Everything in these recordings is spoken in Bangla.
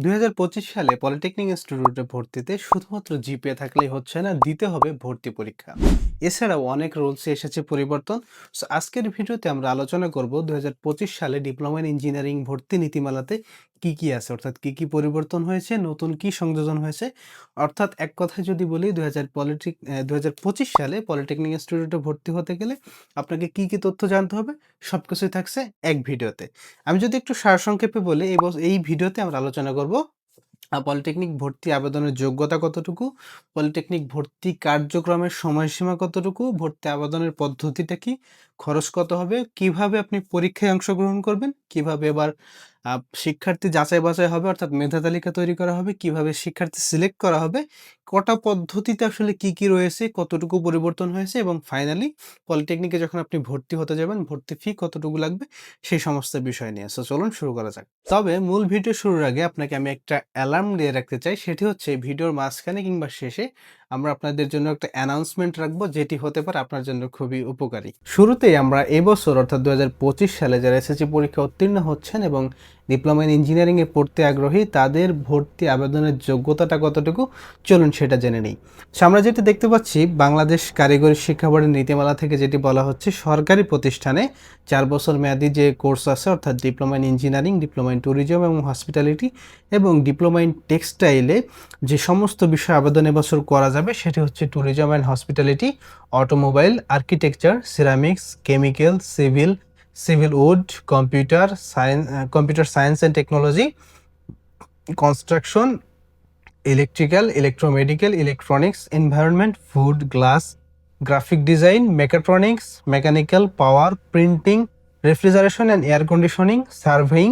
২০২৫ সালে পলিটেকনিক ইনস্টিটিউটে ভর্তিতে শুধুমাত্র জিপিএ থাকলেই হচ্ছে না, দিতে হবে ভর্তি পরীক্ষা। এছাড়াও অনেক রুলস এসেছে পরিবর্তন। আজকের ভিডিওতে আমরা আলোচনা করব করব২০২৫ সালে ডিপ্লোমা ইঞ্জিনিয়ারিং ভর্তি নীতিমালাতে কি কি আছে? অর্থাৎ কি কি পরিবর্তন হয়েছে? নতুন কি সংযোজন হয়েছে? অর্থাৎ এক কথায় যদি বলি দুই হাজার পলিটিক দু হাজার পঁচিশ সালে পলিটেকনিক ইনস্টিটিউটে ভর্তি হতে গেলে আপনাকে কি কি তথ্য জানতে হবে? সব কিছুই থাকছে এক ভিডিওতে। আমি যদি একটু সারসংক্ষেপে বলি, এই এই ভিডিওতে আমরা আলোচনা করব পলিটেকনিক ভর্তি আবেদনের যোগ্যতা কতটুকু? পলিটেকনিক ভর্তি কার্যক্রমের সময়সীমা কতটুকু? ভর্তি আবেদনের পদ্ধতিটা কি? খরচ কত হবে? কীভাবে আপনি পরীক্ষায় অংশগ্রহণ করবেন? কীভাবে এবার শিক্ষার্থী যাচাই বাছাই হবে? অর্থাৎ মেধা তালিকা তৈরি করা হবে? কীভাবে শিক্ষার্থী সিলেক্ট করা হবে? কটা পদ্ধতিতে আসলে কি কি রয়েছে? কতটুকু পরিবর্তন হয়েছে? এবং ফাইনালি পলিটেকনিকে যখন আপনি ভর্তি হতে যাবেন, ভর্তি ফি কতটুকু লাগবে? সেই সমস্ত বিষয় নিয়ে। সো চলুন শুরু করা যাক। তবে মূল ভিডিও শুরুর আগে আপনাকে আমি একটা অ্যালার্ম দিয়ে রাখতে চাই। সেটি হচ্ছে ভিডিওর মাঝখানে কিংবা শেষে আমরা আপনাদের জন্য একটা অ্যানাউন্সমেন্ট রাখব যেটি হতে পারে আপনার জন্য খুবই উপকারী। শুরুতেই আমরা এবছর অর্থাৎ দু হাজার পঁচিশ সালে যারা এসএসসি পরীক্ষা উত্তীর্ণ হচ্ছেন এবং ডিপ্লোমা ইন ইঞ্জিনিয়ারিংয়ে পড়তে আগ্রহী তাদের ভর্তি আবেদনের যোগ্যতাটা কতটুকু চলুন সেটা জেনে নিই। So, আমরা যেটা দেখতে পাচ্ছি বাংলাদেশ কারিগরি শিক্ষা বোর্ডের নীতিমালা থেকে যেটি বলা হচ্ছে সরকারি প্রতিষ্ঠানে চার বছর মেয়াদি যে কোর্স আছে অর্থাৎ diploma in engineering diploma in tourism এবং হসপিটালিটি এবং ডিপ্লোমা ইন টেক্সটাইলে যে সমস্ত বিষয় আবেদন এবছর করা যাবে, সেটি হচ্ছে tourism and hospitality automobile architecture ceramics chemical civil civil wood computer science computer science and technology construction electrical electromedical electronics environment food glass graphic design mechatronics mechanical power printing refrigeration and air conditioning surveying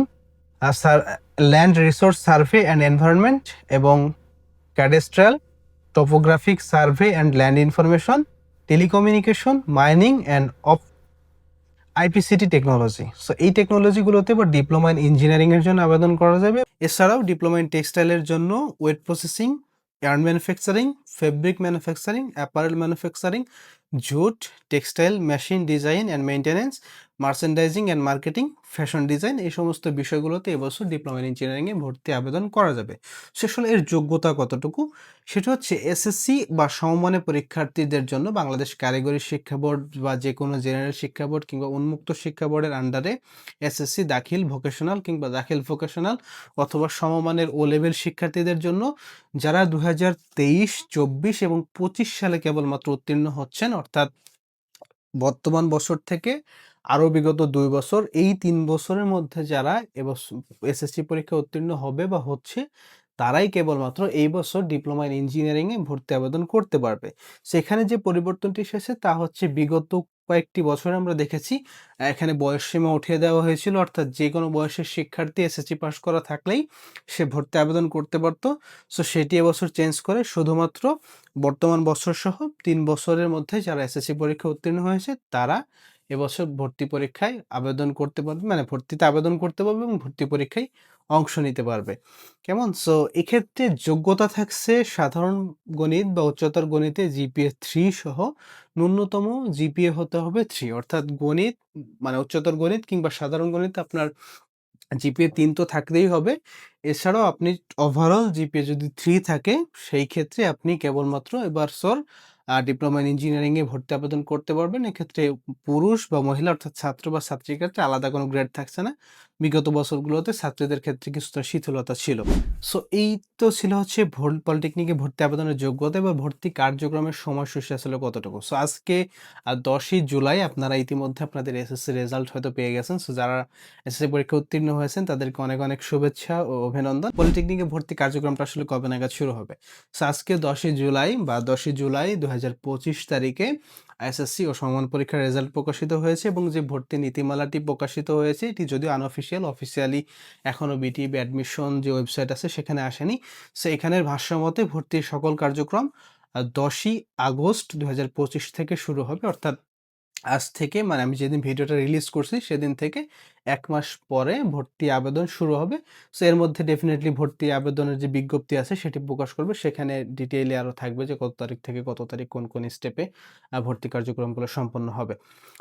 land resource survey and environment এবং cadastral topographic survey and land information telecommunication mining and of IPCT technology so এই টেকনোলজিগুলোতে বা ডিপ্লোমা ইন ইঞ্জিনিয়ারিংয়ের জন্য আবেদন করা যাবে। এছাড়াও ডিপ্লোমা ইন টেক্সটাইলের জন্য wet processing yarn manufacturing fabric manufacturing apparel manufacturing jute textile machine design and maintenance merchandising and marketing fashion design এই সমস্ত বিষয়গুলোতে এবছর ডিপ্লোমা ইন ইঞ্জিনিয়ারিংয়ে ভর্তি আবেদন করা যাবে। সে আসলে এর যোগ্যতা কতটুকু? সেটা হচ্ছে এসএসসি বা সমমানের পরীক্ষার্থীদের জন্য বাংলাদেশ কারিগরি শিক্ষা বোর্ড বা যে কোনো জেনারেল শিক্ষা বোর্ড কিংবা উন্মুক্ত শিক্ষা বোর্ডের আন্ডারে এসএসসি দাখিল ভোকেশনাল কিংবা দাখিল ভোকেশনাল অথবা সমমানের ও লেভেল শিক্ষার্থীদের জন্য যারা দু হাজার তেইশ চব্বিশ এবং পঁচিশ সালে কেবলমাত্র উত্তীর্ণ হচ্ছেন, অর্থাৎ বর্তমান বছর থেকে আরও বিগত দুই বছর, এই তিন বছরের মধ্যে যারা এবছর এসএসসি পরীক্ষা উত্তীর্ণ হবে বা হচ্ছে, তারাই কেবলমাত্র এই বছর ডিপ্লোমা ইন ইঞ্জিনিয়ারিংয়ে ভর্তি আবেদন করতে পারবে। সেখানে যে পরিবর্তনটি এসেছে তা হচ্ছে বিগত কয়েকটি বছর আমরা দেখেছি, এখানে বয়সসীমা উঠিয়ে দেওয়া হয়েছিল। অর্থাৎ যে কোনো বয়সের শিক্ষার্থী এসএসসি পাস করা থাকলেই সে ভর্তি আবেদন করতে পারতো। সো সেটি এবছর চেঞ্জ করে শুধুমাত্র বর্তমান বছর সহ তিন বছরের মধ্যে যারা এসএসসি পরীক্ষা উত্তীর্ণ হয়েছে, তারা এবছর ভর্তি পরীক্ষায় আবেদন করতে পারবে মানে ভর্তিতে আবেদন করতে পারবে এবং ভর্তি পরীক্ষায় অংশ নিতে পারবে। কেমন? সো এক্ষেত্রে যোগ্যতা থাকছে সাধারণ গণিত বা উচ্চতর গণিতে জিপিএ থ্রি সহ ন্যূনতম জিপিএ হতে হবে থ্রি অর্থাৎ গণিত মানে উচ্চতর গণিত কিংবা সাধারণ গণিত আপনার জিপিএ তিন তো থাকতেই হবে। এছাড়াও আপনি ওভারঅল জিপিএ যদি থ্রি থাকে, সেই ক্ষেত্রে আপনি কেবলমাত্র এবার সর ডিপ্লোমা ইন ইঞ্জিনিয়ারিংয়ে ভর্তি আবেদন করতে পারবেন। এক্ষেত্রে পুরুষ বা মহিলা, অর্থাৎ ছাত্র বা ছাত্রীর ক্ষেত্রে আলাদা কোনো গ্রেড থাকছে না। বিগত বছরগুলোতে ছাত্রীদের ক্ষেত্রে কিছুটা শিথিলতা ছিল। সো এই তো ছিল হচ্ছে পলিটেকনিকে ভর্তি আবেদনের যোগ্যতা বা ভর্তি কার্যক্রমের সময়সূচি আসলে কতটুকু। সো আজকে দশই জুলাই আপনারা ইতিমধ্যে আপনাদের এসএসসি রেজাল্ট হয়তো পেয়ে গেছেন। সো যারা এসএসসি পরীক্ষা উত্তীর্ণ হয়েছেন, তাদেরকে অনেক অনেক শুভেচ্ছা ও অভিনন্দন। পলিটেকনিকে ভর্তি কার্যক্রমটা আসলে কবে নাগাদ শুরু হবে? সো আজকে দশই জুলাই বা দশই জুলাই দু হাজার পঁচিশ তারিখে এসএসসি ও সমান পরীক্ষার রেজাল্ট প্রকাশিত হয়েছে এবং যে ভর্তি নীতিমালাটি প্রকাশিত হয়েছে, এটি যদিও আনঅফিসিয়াল অফিসিয়ালি এখনও বিটিবি অ্যাডমিশন যে ওয়েবসাইট আছে সেখানে আসেনি। সো এখানের ভাষ্যমতে ভর্তির সকল কার্যক্রম দশই আগস্ট দু হাজার পঁচিশ থেকে শুরু হবে, অর্থাৎ আজ থেকে মানে আমি যেদিন ভিডিওটা রিলিজ করছি সেদিন থেকে এক মাস পরে ভর্তি আবেদন শুরু হবে। সো এর মধ্যে ডেফিনেটলি ভর্তি আবেদনের যে বিজ্ঞপ্তি আছে সেটি প্রকাশ করবে। সেখানে ডিটেইলে আরও থাকবে যে কত তারিখ থেকে কত তারিখ কোন, কোন স্টেপে ভর্তি কার্যক্রমগুলো সম্পন্ন হবে।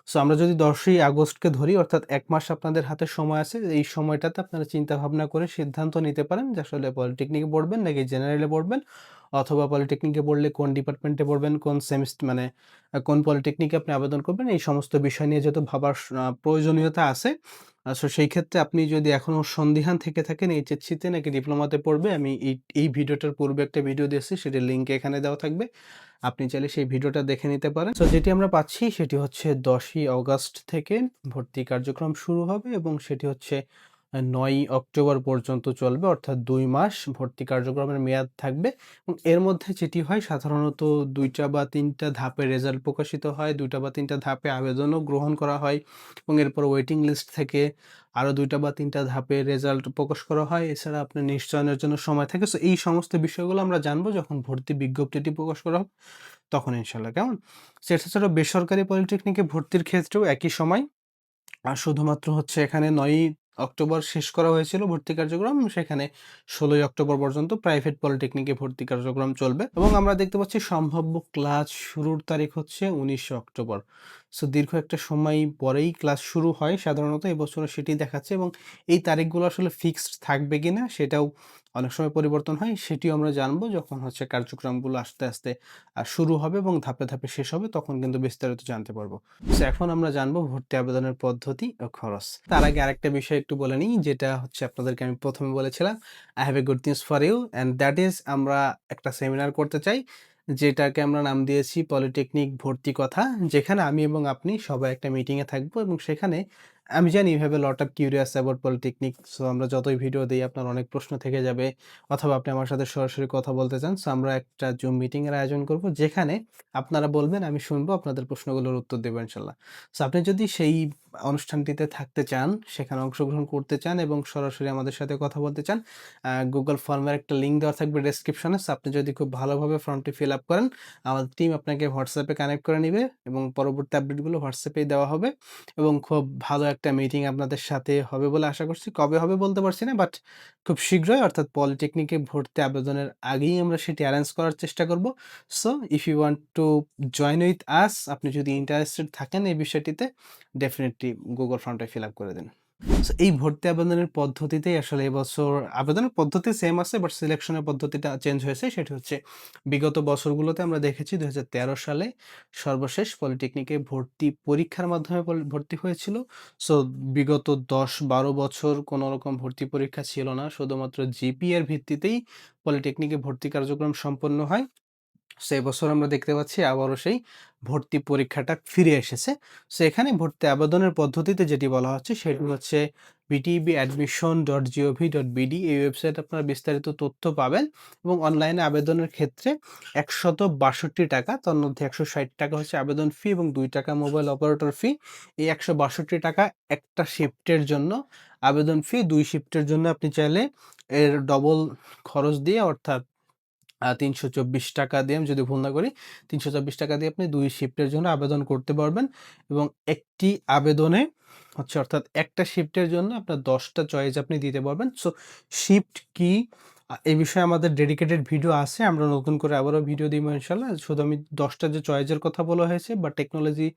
সো আমরা যদি ১০ই আগস্টকে ধরি অর্থাৎ এক মাস আপনাদের হাতে সময় আছে। এই সময়টাতে আপনারা চিন্তা ভাবনা করে সিদ্ধান্ত নিতে পারেন যে আসলে পলিটেকনিকে পড়বেন নাকি জেনারেলে পড়বেন অথবা পলিটেকনিকে পড়লে কোন ডিপার্টমেন্টে পড়বেন, কোন সেমিস্ট মানে কোন পলিটেকনিকে আপনি আবেদন করবেন এই সমস্ত বিষয় নিয়ে যেহেতু ভাবার প্রয়োজনীয়তা আছে। সো সেই ক্ষেত্রে আপনি যদি এখনও সন্দিহান থেকে থাকেন এইচএসসিতে নাকি ডিপ্লোমাতে পড়বে আমি এই এই ভিডিওটার পূর্বে একটা ভিডিও দিয়েছি সেটির লিঙ্ক এখানে দেওয়া থাকবে। আপনি চাইলে সেই ভিডিওটা দেখে নিতে পারেন। সো যেটি আমরা পাচ্ছি সেটি হচ্ছে ১০ই অগাস্ট থেকে ভর্তি কার্যক্রম শুরু হবে এবং সেটি হচ্ছে ৯ই অক্টোবর পর্যন্ত চলবে, অর্থাৎ দুই মাস ভর্তি কার্যক্রমের মেয়াদ থাকবে এবং এর মধ্যে যেটি হয়, সাধারণত দুইটা বা ৩ টা ধাপে রেজাল্ট প্রকাশিত হয়। দুইটা বা তিনটা ধাপে আবেদনও গ্রহণ করা হয় এবং এরপর ওয়েটিং লিস্ট থেকে আরও দুইটা বা ৩ টা ধাপে রেজাল্ট প্রকাশ করা হয়। এছাড়া আপনার নিশ্চয়নের জন্য সময় থাকে। সো এই সমস্ত বিষয়গুলো আমরা জানব যখন ভর্তি বিজ্ঞপ্তিটি প্রকাশ করা হবে, তখন ইনশাল্লাহ কেমন? সো এছাড়াও বেসরকারি পলিটেকনিকে ভর্তির ক্ষেত্রেও একই সময়। আর শুধুমাত্র হচ্ছে এখানে ৯ই অক্টোবর শেষ করা হয়েছিল ভর্তি কার্যক্রম। সেখানে ১৬ই অক্টোবর পর্যন্ত প্রাইভেট পলিটেকনিকে ভর্তি কার্যক্রম চলবে এবং আমরা দেখতে পাচ্ছি সম্ভাব্য ক্লাস শুরুর তারিখ হচ্ছে ১৯শে অক্টোবর। সো দীর্ঘ একটা সময় পরেই ক্লাস শুরু হয় সাধারণত এবছর সেটি দেখাচ্ছে এবং এই তারিখগুলো আসলে ফিক্সড থাকবে কি না সেটাও অনেক সময় পরিবর্তন হয়। সেটিও আমরা জানব যখন হচ্ছে কার্যক্রমগুলো আস্তে, আস্তে শুরু হবে এবং ধাপে, ধাপে শেষ হবে তখন কিন্তু বিস্তারিত জানতে পারব। সো এখন আমরা জানব ভর্তি আবেদনের পদ্ধতি ও খরচ। তার আগে আরেকটা বিষয় একটু বলে নিই যেটা হচ্ছে আপনাদেরকে আমি প্রথমে বলেছিলাম I have a good news for you and that is আমরা একটা সেমিনার করতে চাই। যেটাকে আমরা নাম দিয়েছি পলিটেকনিক ভর্তি কথা। যেখানে আমি এবং আপনি সবাই একটা মিটিংয়ে থাকব এবং সেখানে আমি জানি you lot of curious of polytechnic so আমরা যতই ভিডিও দিই আপনার অনেক প্রশ্ন থেকে যাবে অথবা আপনি আমার সাথে সরাসরি কথা বলতে চান। সো আমরা একটা জুম মিটিং এর আয়োজন করব যেখানে আপনারা বলবেন আমি শুনব আপনাদের প্রশ্নগুলোর উত্তর দেব ইনশাআল্লাহ। সো আপনি যদি সেই অনুষ্ঠানটিতে থাকতে চান, সেখানে অংশগ্রহণ করতে চান এবং সরাসরি আমাদের সাথে কথা বলতে চান, গুগল ফর্মের একটা লিঙ্ক দেওয়া থাকবে ডেসক্রিপশনে। সো আপনি যদি খুব ভালোভাবে ফর্মটি ফিল আপ করেন, আমাদের টিম আপনাকে হোয়াটসঅ্যাপে কানেক্ট করে নিবে এবং পরবর্তী আপডেটগুলো এই দেওয়া হবে এবং খুব ভালো একটা মিটিং আপনাদের সাথে হবে বলে আশা করছি। কবে হবে বলতে পারছি না বাট খুব শীঘ্রই অর্থাৎ পলিটেকনিকে ভর্তি আবেদনের আগেই আমরা সেটি অ্যারেঞ্জ করার চেষ্টা করব। So if you want to join with us আপনি যদি ইন্টারেস্টেড থাকেন এই বিষয়টিতে ডেফিনেটলি গুগল ফর্মটা ফিল আপ করে দিন। এই ভর্তি আবেদনের পদ্ধতিতেই আসলে এবছর আবেদনের পদ্ধতি সেম আছে বাট সিলেকশনের পদ্ধতিটা চেঞ্জ হয়েছে। সেটি হচ্ছে, বিগত বছরগুলোতে আমরা দেখেছি ২০১৩ সালে সর্বশেষ পলিটেকনিকে ভর্তি পরীক্ষার মাধ্যমে ভর্তি হয়েছিল। সো বিগত দশ বারো বছর কোনো রকম ভর্তি পরীক্ষা ছিল না। শুধুমাত্র জিপিএর ভিত্তিতেই পলিটেকনিকে ভর্তি কার্যক্রম সম্পন্ন হয়। সো এবছর আমরা দেখতে পাচ্ছি আবারও সেই ভর্তি পরীক্ষাটা ফিরে এসেছে। সো এখানে ভর্তি আবেদনের পদ্ধতিতে যেটি বলা হচ্ছে সেটি হচ্ছে btbadmission.gov.bd এই ওয়েবসাইটে আপনারা বিস্তারিত তথ্য পাবেন এবং অনলাইনে আবেদনের ক্ষেত্রে ৳১৬২ টাকা তার মধ্যে ৳১৬০ টাকা হচ্ছে আবেদন ফি এবং ৳২ টাকা মোবাইল অপারেটর ফি। এই ৳১৬২ টাকা একটা শিফটের জন্য আবেদন ফি, দুই শিফটের জন্য আপনি চাইলে এর ডবল খরচ দিয়ে অর্থাৎ আ ৳৩২৪ টাকা দিয়ে আমি যদি ভুল না করি, ৳৩২৪ টাকা দিয়ে আপনি দুই শিফটের জন্য আবেদন করতে পারবেন এবং একটি আবেদনে হচ্ছে অর্থাৎ একটা শিফটের জন্য আপনার দশটা চয়েস আপনি দিতে পারবেন। সো শিফট কি? আ এ বিষয়ে আমাদের ডেডিকেটেড ভিডিও আছে। আমরা নতুন করে আবারও ভিডিও দিব ইনশাল্লাহ শুধু আমি দশটা যে চয়েসের কথা বলা হয়েছে বা টেকনোলজি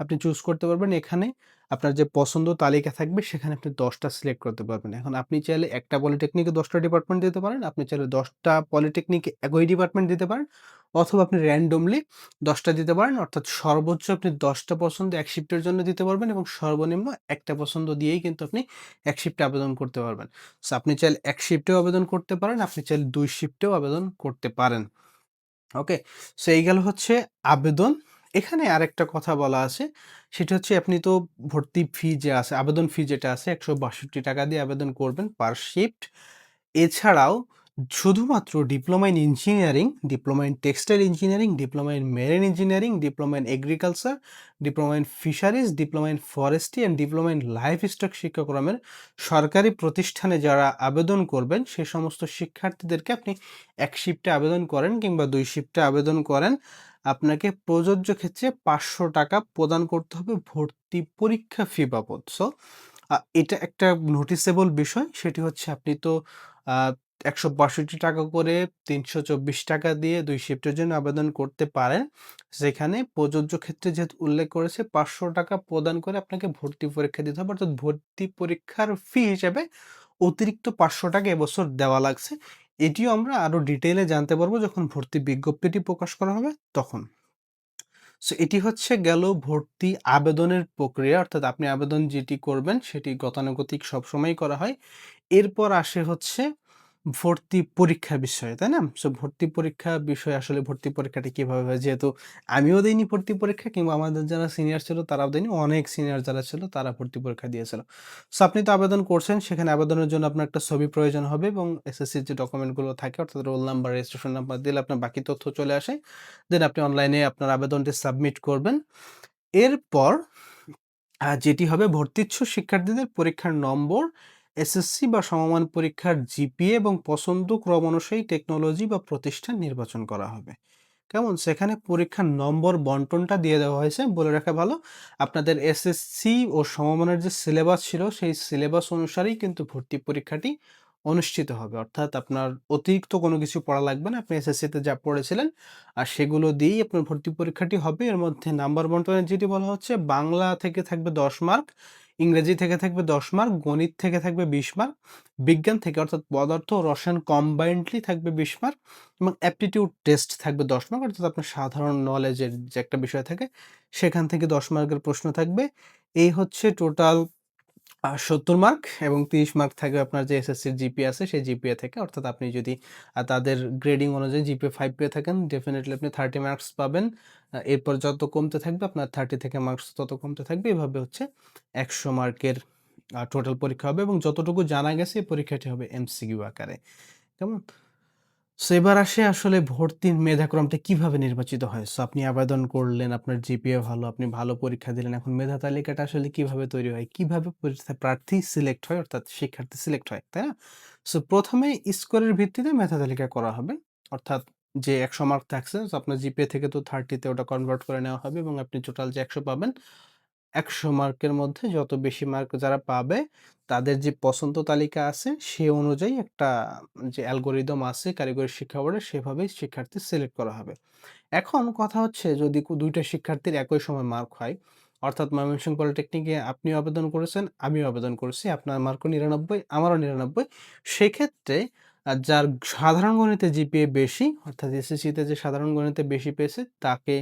আপনি চুজ করতে পারবেন। এখানে আপনার যে পছন্দ তালিকা থাকবে সেখানে আপনি দশটা সিলেক্ট করতে পারবেন। এখন আপনি চাইলে একটা পলিটেকনিকে দশটা ডিপার্টমেন্ট দিতে পারেন। আপনি চাইলে ১০ টা পলিটেকনিকে একই ডিপার্টমেন্ট দিতে পারেন। অথবা আপনি র‍্যান্ডমলি দশটা দিতে পারেন। অর্থাৎ সর্বোচ্চ আপনি দশটা পছন্দ এক শিফটের জন্য দিতে পারবেন এবং সর্বনিম্ন একটা পছন্দ দিয়েই কিন্তু আপনি এক শিফটে আবেদন করতে পারবেন। সো আপনি চাইলে এক শিফটেও আবেদন করতে পারেন, আপনি চাইলে দুই শিফটেও আবেদন করতে পারেন। ওকে? সো এই গেল হচ্ছে আবেদন। এখানে আরেকটা কথা বলা আছে সেটা হচ্ছে আপনি তো ভর্তি ফি যে আছে, আবেদন ফি যেটা আছে ৳১৬২ টাকা দিয়ে আবেদন করবেন পার শিফট। এছাড়াও শুধুমাত্র diploma in engineering, diploma in textile engineering, diploma in marine engineering, diploma in agriculture, diploma in fisheries, diploma in forestry and diploma in livestock শিক্ষাক্রমের সরকারি প্রতিষ্ঠানে যারা আবেদন করবেন সে সমস্ত শিক্ষার্থীদেরকে আপনি এক শিফটে আবেদন করেন কিংবা দুই শিফটে আবেদন করেন। আপনাকে প্রযোজ্য ক্ষেত্রে পাঁচশো টাকা প্রদান করতে হবে ভর্তি পরীক্ষা ফি বাবদ। সো এটা একটা নোটিসেবল বিষয়। সেটি হচ্ছে আপনি তো একশো বাষট্টি টাকা করে তিনশো চব্বিশ টাকা দিয়ে দুই শিফটের জন্য আবেদন করতে পারেন। যেখানে প্রযোজ্য ক্ষেত্রে যেহেতু উল্লেখ করেছে, পাঁচশো টাকা প্রদান করে আপনাকে ভর্তি পরীক্ষা দিতে হবে। অর্থাৎ ভর্তি পরীক্ষার ফি হিসেবে অতিরিক্ত পাঁচশো টাকা এবছর দেওয়া লাগছে। এটিও আমরা আরও ডিটেলে জানতে পারব যখন ভর্তি বিজ্ঞপ্তিটি প্রকাশ করা হবে তখন। সো এটি হচ্ছে গেল ভর্তি আবেদনের প্রক্রিয়া, অর্থাৎ আপনি আবেদন যেটি করবেন সেটি গতানুগতিক সবসময়ই করা হয়। এরপর আসে হচ্ছে ভর্তি পরীক্ষা বিষয়ে, তাই না? সো ভর্তি পরীক্ষা বিষয়ে আসলে ভর্তি পরীক্ষাটি কীভাবে হয়? যেহেতু আমিও দিইনি ভর্তি পরীক্ষা কিংবা আমাদের যারা সিনিয়র ছিল তারাও দেয়নি। অনেক সিনিয়র যারা ছিল তারা ভর্তি পরীক্ষা দিয়েছিল। সো আপনি তো আবেদন করছেন, সেখানে আবেদনের জন্য আপনার একটা ছবি প্রয়োজন হবে এবং এসএসসির যে ডকুমেন্টগুলো থাকে অর্থাৎ রোল নাম্বার, রেজিস্ট্রেশন নাম্বার দিলে আপনার বাকি তথ্য চলে আসে। দেন আপনি অনলাইনে আপনার আবেদনটি সাবমিট করবেন। এরপর যেটি হবে ভর্তিচ্ছু শিক্ষার্থীদের পরীক্ষার নম্বর এসএসসি বা সমমান পরীক্ষার জিপিএ এবং পছন্দ ক্রম অনুযায়ী টেকনোলজি বা প্রতিষ্ঠান নির্বাচন করা হবে। কেমন? সেখানে পরীক্ষার নম্বর বন্টনটা দিয়ে দেওয়া হয়েছে। বলে রাখা ভালো, আপনাদের এসএসসি ও সমমানের যে সিলেবাস ছিল, সেই সিলেবাস অনুসারেই কিন্তু ভর্তি পরীক্ষাটি অনুষ্ঠিত হবে। অর্থাৎ আপনার অতিরিক্ত কোনো কিছু পড়া লাগবে না। আপনি এসএসসিতে যা পড়েছিলেন, আর সেগুলো দিয়েই আপনার ভর্তি পরীক্ষাটি হবে। এর মধ্যে নাম্বার বন্টনের যেটি বলা হচ্ছে, বাংলা থেকে থাকবে দশ মার্ক ইংরেজি থেকে থাকবে দশ মার্ক গণিত থেকে থাকবে বিশ মার্ক বিজ্ঞান থেকে, অর্থাৎ পদার্থ রসায়ন কম্বাইন্ডলি থাকবে বিশ মার্ক এবং অ্যাপটিটিউড টেস্ট থাকবে দশ মার্ক অর্থাৎ আপনার সাধারণ নলেজের যে একটা বিষয় থাকে, সেখান থেকে দশ মার্কের প্রশ্ন থাকবে। এই হচ্ছে টোটাল সত্তর মার্ক এবং তিরিশ মার্ক থাকবে আপনার যে এসএসসির জিপি আছে, সেই জিপিএ থেকে। অর্থাৎ আপনি যদি তাদের গ্রেডিং অনুযায়ী জিপিএ ফাইভ পেয়ে থাকেন ডেফিনেটলি আপনি থার্টি মার্কস পাবেন। এরপর যত কমতে থাকবে, আপনার থার্টি থেকে মার্কস তত কমতে থাকবে। এভাবে হচ্ছে একশো মার্কের টোটাল পরীক্ষা হবে এবং যতটুকু জানা গেছে পরীক্ষাটি হবে এমসিকিউ আকারে। কেমন? সো এবার আসে আসলে ভর্তির মেধাক্রমটা কীভাবে নির্বাচিত হয়? সো আপনি আবেদন করলেন, আপনার জিপিএ ভালো, আপনি ভালো পরীক্ষা দিলেন, এখন মেধা তালিকাটা আসলে কীভাবে তৈরি হয়? কীভাবে প্রার্থী সিলেক্ট হয়, অর্থাৎ শিক্ষার্থী সিলেক্ট হয়, তাই না? সো প্রথমে স্কোরের ভিত্তিতে মেধা তালিকা করা হবে, অর্থাৎ যে একশো মার্ক থাকছে, আপনার জিপিএ থেকে তো থার্টিতে ওটা কনভার্ট করে নেওয়া হবে এবং আপনি টোটাল যে একশো পাবেন একশো মার্কের মধ্যে যত বেশি মার্ক যারা পাবে, তাদের যে পছন্দ তালিকা আছে, সে অনুযায়ী একটা যে অ্যালগোরিদম আছে, কারিগরি শিক্ষা বোর্ডে সেভাবেই শিক্ষার্থী সিলেক্ট করা হবে। এখন কথা হচ্ছে যদি দুইটা শিক্ষার্থীর একই সময় মার্ক হয়, অর্থাৎ ময়মনসিংহ পলিটেকনিকে আপনিও আবেদন করেছেন, আমিও আবেদন করেছি, আপনার মার্কও নিরানব্বই, আমারও নিরানব্বই। সেক্ষেত্রে যার সাধারণ গণিতে জিপিএ বেশি, অর্থাৎ এসএসসিতে যে সাধারণ গণিতে বেশি পেয়েছে, তাকে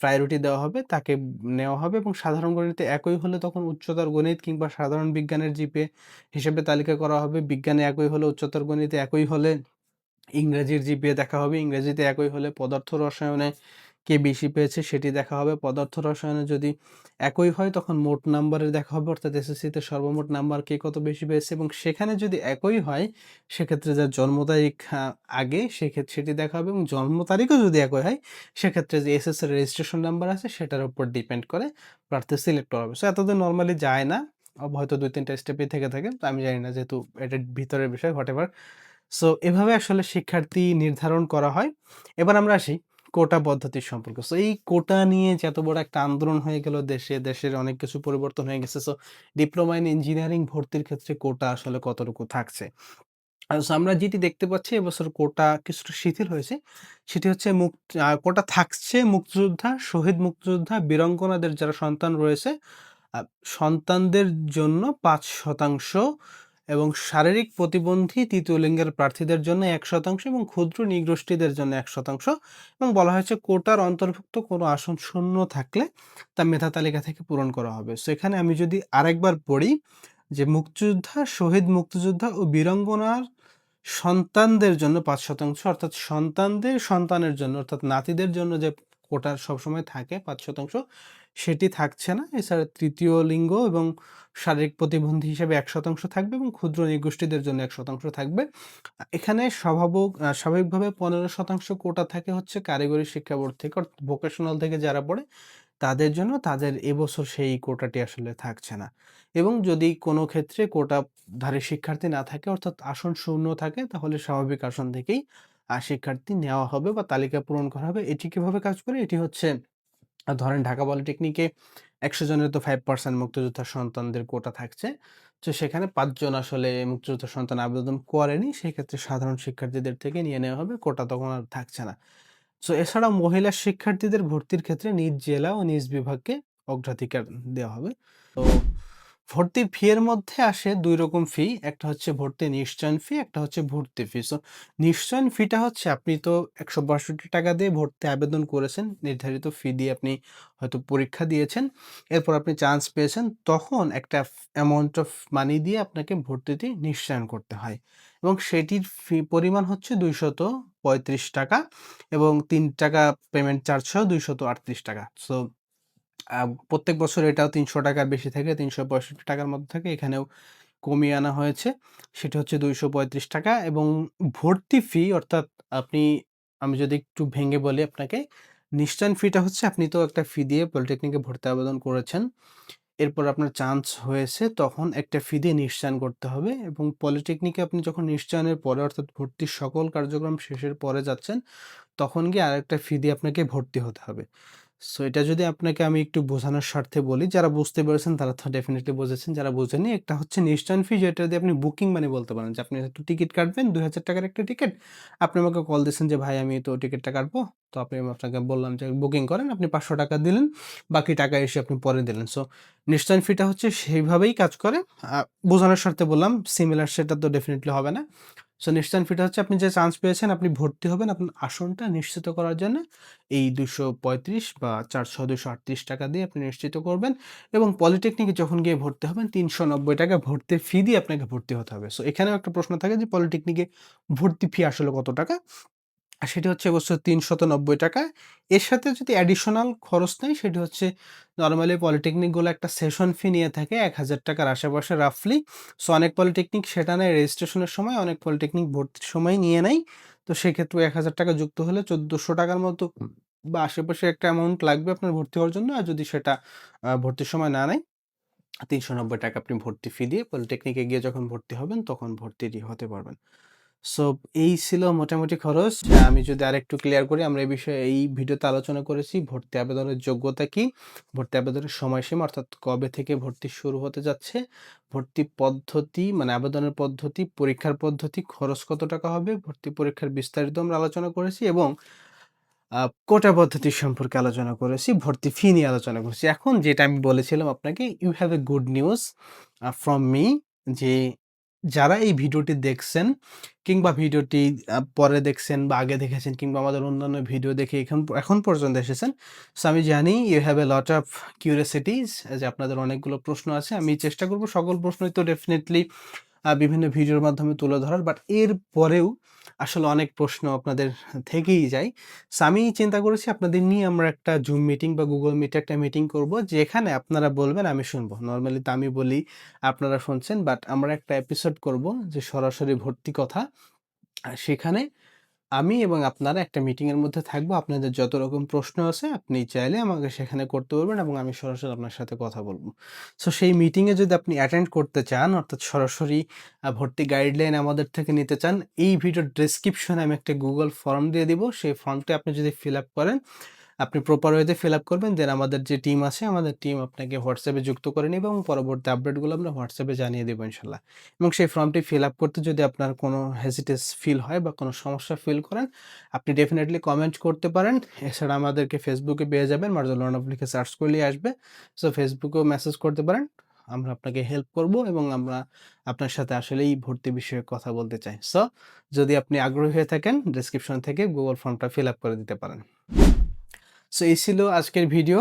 প্রায়োরিটি দেওয়া হবে, তাকে নেওয়া হবে এবং সাধারণ গণিতে একই হলে তখন উচ্চতর গণিত কিংবা সাধারণ বিজ্ঞানের জিপে হিসেবে তালিকা করা হবে। বিজ্ঞানে একই হলে উচ্চতর গণিতে একই হলে ইংরেজির জিপিএ দেখা হবে। ইংরেজিতে একই হলে পদার্থ রসায়নে কে বেশি পেয়েছে সেটি দেখা হবে। পদার্থ রসায়নে যদি একই হয়, তখন মোট নাম্বারের দেখা হবে, অর্থাৎ এসএসসিতে সর্বমোট নাম্বার কে কত বেশি পেয়েছে এবং সেখানে যদি একই হয়, সেক্ষেত্রে যার জন্ম তারিখ আগে সেক্ষেত্রে সেটি দেখা হবে এবং জন্ম তারিখও যদি একই হয়, সেক্ষেত্রে যে এসএসসির রেজিস্ট্রেশন নাম্বার আছে, সেটার উপর ডিপেন্ড করে প্রার্থী সিলেক্ট করা হবে। সো এতদিন নর্মালি যায় না হয়তো দুই, তিনটা স্টেপে থেকে থাকে, তো আমি জানি না যেহেতু এটার ভিতরের বিষয় হোয়াট এভার সো এভাবে আসলে শিক্ষার্থী নির্ধারণ করা হয়। এবার আমরা আসি কোটা পদ্ধতির সম্পর্ক। সো এই কোটা নিয়ে যে এত বড় একটা আন্দোলন হয়ে গেল দেশে, দেশের অনেক কিছু পরিবর্তন হয়ে গেছে। সো ডিপ্লোমা ইন ইঞ্জিনিয়ারিং ভর্তির ক্ষেত্রে কোটা আসলে কতটুকু থাকছে? আমরা যেটি দেখতে পাচ্ছি এবছর কোটা কিছুটা শিথিল হয়েছে। সেটি হচ্ছে মুক্ত কোটা থাকছে মুক্তিযোদ্ধা, শহীদ মুক্তিযোদ্ধা, বীরঙ্গনাদের যারা সন্তান রয়েছে সন্তানদের জন্য পাঁচ শতাংশ এবং শারীরিক প্রতিবন্ধী তৃতীয় লিঙ্গের প্রার্থীদের জন্য এক শতাংশ এবং ক্ষুদ্র নিগোষ্ঠীদের জন্য এক শতাংশ। এবং বলা হয়েছে কোটার অন্তর্ভুক্ত কোনো আসন শূন্য থাকলে তা মেধা তালিকা থেকে পূরণ করা হবে। সো এখানে আমি যদি আরেকবার পড়ি যে মুক্তিযোদ্ধা, শহীদ মুক্তিযোদ্ধা ও বীরঙ্গনার সন্তানদের জন্য পাঁচ শতাংশ, অর্থাৎ সন্তানদের সন্তানের জন্য, অর্থাৎ নাতিদের জন্য যে কোটার সবসময় থাকে পাঁচ শতাংশ সেটি থাকছে না এছাড়া তৃতীয় লিঙ্গ এবং শারীরিক প্রতিবন্ধী হিসেবে এক শতাংশ থাকবে এবং ক্ষুদ্র নিগোষ্ঠীদের জন্য এক শতাংশ থাকবে এখানে স্বভাবক স্বাভাবিকভাবে পনেরো শতাংশ কোটা থাকে হচ্ছে কারিগরি শিক্ষা বোর্ড থেকে, অর্থাৎ ভোকেশনাল থেকে যারা পড়ে, তাদের জন্য তাদের এবছর সেই কোটাটি আসলে থাকছে না। এবং যদি কোনো ক্ষেত্রে কোটাধারী শিক্ষার্থী না থাকে, অর্থাৎ আসন শূন্য থাকে, তাহলে স্বাভাবিক আসন থেকেই শিক্ষার্থী নেওয়া হবে বা তালিকা পূরণ করা হবে। এটি কীভাবে কাজ করে? এটি হচ্ছে ধরেন ঢাকা পলিটেকনিকে ১০০ জনের তো ফাইভ পার্সেন্ট মুক্তিযোদ্ধা সন্তানদের কোটা থাকছে। তো সেখানে পাঁচজন আসলে মুক্তিযোদ্ধা সন্তান আবেদন করেনি। সেক্ষেত্রে সাধারণ শিক্ষার্থীদের থেকে নিয়ে নেওয়া হবে। কোটা তখন আর থাকছে না। তো এছাড়াও মহিলা শিক্ষার্থীদের ভর্তির ক্ষেত্রে নিজ জেলা ও নিজ বিভাগকে অগ্রাধিকার দেওয়া হবে। তো ভর্তির ফি এর মধ্যে আসে দুই রকম ফি। একটা হচ্ছে ভর্তি নিশ্চয়ন ফি, একটা হচ্ছে ভর্তি ফি। সো নিশ্চয়ন ফিটা হচ্ছে আপনি তো ৳১৬২ দিয়ে ভর্তি আবেদন করেছেন। নির্ধারিত ফি দিয়ে আপনি হয়তো পরীক্ষা দিয়েছেন। এরপর আপনি চান্স পেয়েছেন। তখন একটা অ্যামাউন্ট অফ মানি দিয়ে আপনাকে ভর্তিটি নিশ্চয়ন করতে হয়। এবং সেটির ফি পরিমাণ হচ্ছে ৳২৩৫ এবং তিন টাকা পেমেন্ট চার্জ সহ ৳২৩৮ সো আ প্রত্যেক বছর এটাও তিনশো টাকার বেশি থাকে, তিনশো পঁয়ষট্টি টাকার মধ্যে থাকে। এখানেও কমিয়ে আনা হয়েছে। সেটা হচ্ছে ৳২৩৫ এবং ভর্তি ফি অর্থাৎ আপনি আমি যদি একটু ভেঙে বলি আপনাকে, নিশ্চয়ন ফিটা হচ্ছে আপনি তো একটা ফি দিয়ে পলিটেকনিকে ভর্তি আবেদন করেছেন। এরপর আপনার চান্স হয়েছে তখন একটা ফি দিয়ে নিশ্চয়ন করতে হবে এবং পলিটেকনিকে আপনি যখন নিশ্চয়নের পরে অর্থাৎ ভর্তির সকল কার্যক্রম শেষের পরে যাচ্ছেন, তখন গিয়ে আরেকটা ফি দিয়ে আপনাকে ভর্তি হতে হবে। সো এটা যদি আপনাকে আমি একটু বোঝানোর স্বার্থে বলি, যারা বুঝতে পেরেছেন তারা তো ডেফিনিটলি বুঝেছেন। যারা বুঝেননি একটা হচ্ছে নিশ্চয়ন ফি যেটা দিয়ে আপনি বুকিং মানে বলতে পারেন যে আপনি একটু টিকিট কাটবেন দুই হাজার টাকার একটা টিকিট। আপনি আমাকে কল দিছেন যে ভাই আমি তো টিকিটটা কাটবো। তো আপনি আপনাকে বললাম যে বুকিং করেন। আপনি ৳৫০০ দিলেন। বাকি টাকা এসে আপনি পরে দিলেন। সো নিশ্চয়ন ফিটা হচ্ছে সেইভাবেই কাজ করে। বোঝানোর স্বার্থে বললাম। সিমিলার সেটা তো ডেফিনিটলি হবে না। সো নিশ্চয় ফিটা হচ্ছে আপনি যে চান্স পেয়েছেন, আপনি ভর্তি হবেন আপনার আসনটা নিশ্চিত করার জন্য এই ২৩৫ বা চারশো দুশো আটত্রিশ টাকা দিয়ে আপনি নিশ্চিত করবেন এবং পলিটেকনিকে যখন গিয়ে ভর্তি হবেন ৳৩৯০ ভর্তির ফি দিয়ে আপনাকে ভর্তি হতে হবে। সো এখানেও একটা প্রশ্ন থাকে যে পলিটেকনিকে ভর্তি ফি আসলে কত টাকা? সেটি হচ্ছে এবছর ৳৩৯০ এর সাথে যদি অ্যাডিশনাল খরচ নেয় সেটি হচ্ছে নর্মালি পলিটেকনিকগুলো একটা সেশন ফি নিয়ে থাকে এক হাজার টাকার আশেপাশে রাফলি। সো অনেক পলিটেকনিক সেটা নেয় রেজিস্ট্রেশনের সময়, অনেক পলিটেকনিক ভর্তির সময় নিয়ে নেয়। তো সেক্ষেত্রে ৳১,০০০ যুক্ত হলে ৳১৪০০ টাকার মতো বা আশেপাশে একটা অ্যামাউন্ট লাগবে আপনার ভর্তি হওয়ার জন্য। আর যদি সেটা ভর্তির সময় না নেয়, ৳৩৯০ আপনি ভর্তি ফি দিয়ে পলিটেকনিকে গিয়ে যখন ভর্তি হবেন তখন ভর্তিটি হতে পারবেন। সো এই ছিল মোটামুটি খরচ। আমি যদি আরেকটু ক্লিয়ার করি আমরা এই বিষয়ে এই ভিডিওতে আলোচনা করেছি ভর্তি আবেদনের যোগ্যতা কি? ভর্তি আবেদনের সময়সীমা অর্থাৎ কবে থেকে ভর্তি শুরু হতে যাচ্ছে? ভর্তি পদ্ধতি মানে আবেদনের পদ্ধতি, পরীক্ষার পদ্ধতি, খরচ কত টাকা হবে? ভর্তি পরীক্ষার বিস্তারিত আমরা আলোচনা করেছি এবং কোটা পদ্ধতি সম্পর্কে আলোচনা করেছি। ভর্তি ফি নিয়ে আলোচনা করেছি। এখন যেটা আমি বলেছিলাম আপনাকে you have a good news from me যে যারা এই ভিডিওটি দেখছেন কিংবা ভিডিওটি পরে দেখছেন বা আগে দেখেছেন কিংবা আমাদের অন্যান্য ভিডিও দেখে এখন এখন পর্যন্ত এসেছেন। সো আমি জানি you have a lot of curiosities যে আপনাদের অনেকগুলো প্রশ্ন আছে। আমি চেষ্টা করব সকল প্রশ্নই তো ডেফিনিটলি বিভিন্ন ভিডিওর মাধ্যমে তুলে ধরার। বাট এর পরেও আসলে অনেক প্রশ্ন আপনাদের থেকেই যায়। আমি চিন্তা করেছি আপনাদের নিয়ে আমরা একটা জুম মিটিং বা গুগল মিটে একটা মিটিং করব, যেখানে আপনারা বলবেন, আমি শুনব। নর্মালি তো আমি বলি, আপনারা শুনছেন বাট আমরা একটা এপিসোড করব যে সরাসরি ভর্তি কথা। সেখানে আমি এবং আপনারা একটা মিটিংয়ের মধ্যে থাকব। আপনাদের যত রকম প্রশ্ন আছে আপনি চাইলে আমাকে সেখানে করতে পারবেন এবং আমি সরাসরি আপনার সাথে কথা বলব সো সেই মিটিংয়ে যদি আপনি অ্যাটেন্ড করতে চান অর্থাৎ সরাসরি ভর্তি গাইডলাইন আমাদের থেকে নিতে চান, এই ভিডিওর ডেসক্রিপশনে আমি একটা গুগল ফর্ম দিয়ে দিব। সেই ফর্মটি আপনি যদি ফিল আপ করেন, আপনি প্রপার ওয়েতে ফিল আপ করবেন দেন আমাদের যে টিম আছে আমাদের টিম আপনাকে হোয়াটসঅ্যাপে যুক্ত করে নিবে এবং পরবর্তী আপডেটগুলো আমরা হোয়াটসঅ্যাপে জানিয়ে দেব ইনশাল্লাহ। এবং সেই ফর্মটি ফিল আপ করতে যদি আপনার কোনো হেজিটেস ফিল হয় বা কোনো সমস্যা ফিল করেন, আপনি ডেফিনেটলি কমেন্ট করতে পারেন। এছাড়া আমাদেরকে ফেসবুকে পেয়ে যাবেন মার্জুল অফ লিখে সার্চ করলেই আসবে। সো ফেসবুকেও মেসেজ করতে পারেন। আমরা আপনাকে হেল্প করব এবং আমরা আপনার সাথে আসলেই ভর্তি বিষয়ে কথা বলতে চাই। সো যদি আপনি আগ্রহী হয়ে থাকেন ডেসক্রিপশন থেকে গুগল ফর্মটা ফিল আপ করে দিতে পারেন। সো এই ছিল আজকের ভিডিও।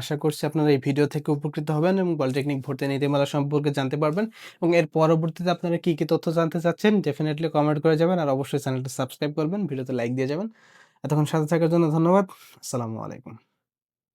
আশা করছি আপনারা এই ভিডিও থেকে উপকৃত হবেন এবং পলিটেকনিক ভর্তি নীতিমালা সম্পর্কে জানতে পারবেন এবং এর পরবর্তীতে আপনারা কী কী তথ্য জানতে চাচ্ছেন ডেফিনেটলি কমেন্ট করে যাবেন আর অবশ্যই চ্যানেলটা সাবস্ক্রাইব করবেন, ভিডিওতে লাইক দিয়ে যাবেন। এতক্ষণ সাথে থাকার জন্য ধন্যবাদ। আসসালামু আলাইকুম।